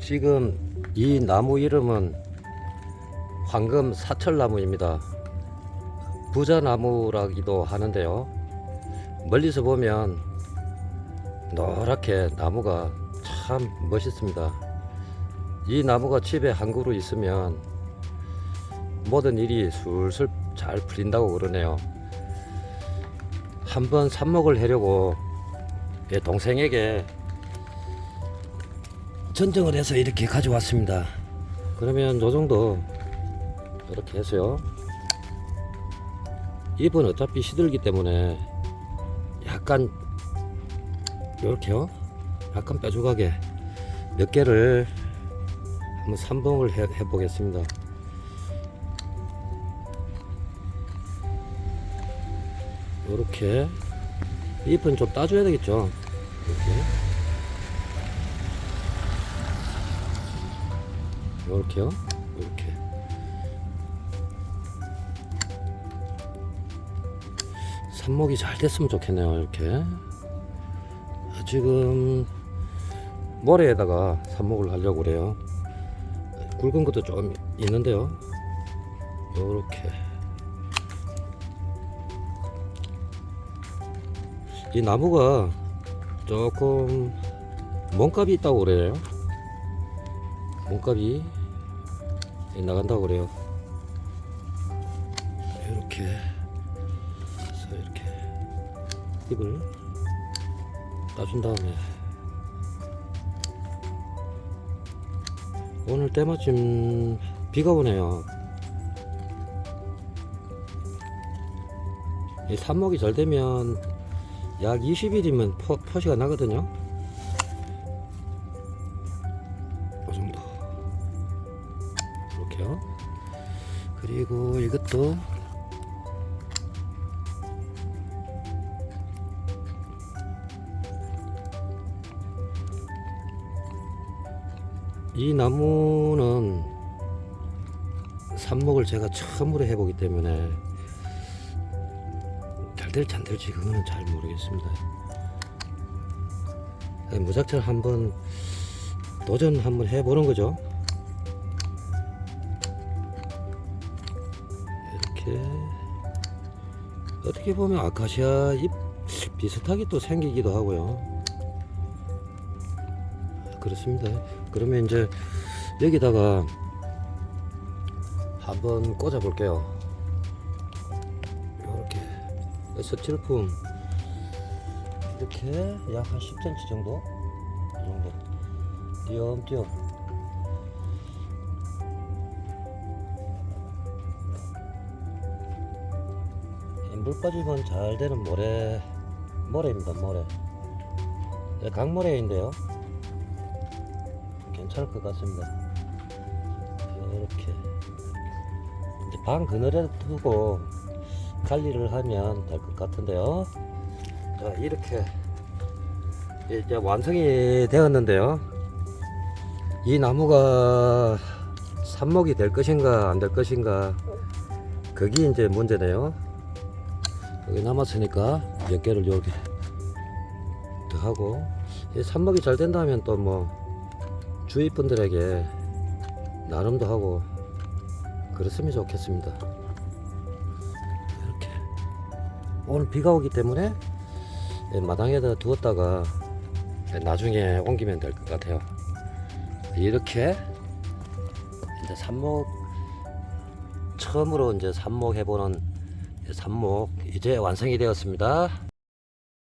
지금 이 나무 이름은 황금 사철나무입니다. 부자나무라기도 하는데요. 멀리서 보면 노랗게 나무가 참 멋있습니다. 이 나무가 집에 한 그루 있으면 모든 일이 술술 잘 풀린다고 그러네요. 한번 삽목을 하려고 예, 동생에게 전정을 해서 이렇게 가져왔습니다. 그러면 요 정도 이렇게 해서요. 잎은 어차피 시들기 때문에 약간 이렇게요. 약간 뾰족하게 몇 개를 한번 삼봉을 해, 해 보겠습니다. 이렇게 잎은 좀 따줘야 되겠죠. 이렇게. 이렇게요. 이렇게. 삽목이 잘 됐으면 좋겠네요. 이렇게. 지금 모래에다가 삽목을 하려고 그래요. 굵은 것도 좀 있는데요. 이렇게. 이 나무가 조금 몸값이 있다고 그래요. 몸값이 나간다고 그래요. 이렇게 해서 이렇게 잎을 따준 다음에 오늘 때마침 비가 오네요. 이 삽목이 잘 되면 약 20일이면 퍼, 퍼시가 나거든요. 이렇게요. 그리고 이것도 이 나무는 삽목을 제가 처음으로 해보기 때문에 잘 될지 안 될지 그거는 잘 모르겠습니다. 네, 무작정 한번 도전 한번 해보는 거죠. 어떻게 보면 아카시아 잎 비슷하게 또 생기기도 하고요. 그렇습니다. 그러면 이제 여기다가 한번 꽂아 볼게요. 이렇게 서칠품 이렇게 약 한 10cm 정도 이 정도 띄엄띄엄 물 빠지면 잘 되는 모래 모래입니다 모래. 네, 강모래인데요. 괜찮을 것 같습니다. 이렇게. 이제 방 그늘에 두고 관리를 하면 될 것 같은데요. 자 이렇게. 이제 완성이 되었는데요. 이 나무가 삽목이 될 것인가 안 될 것인가 그게 이제 문제네요 여기 남았으니까 몇 개를 이렇게 더 하고 이 삽목이 잘 된다면 또 뭐 주위 분들에게 나눔도 하고 그랬으면 좋겠습니다. 이렇게. 오늘 비가 오기 때문에 예, 마당에다 두었다가 예, 나중에 옮기면 될 것 같아요. 이렇게 이제 삽목 처음으로 이제 삽목 해보는 삽목 이제 완성이 되었습니다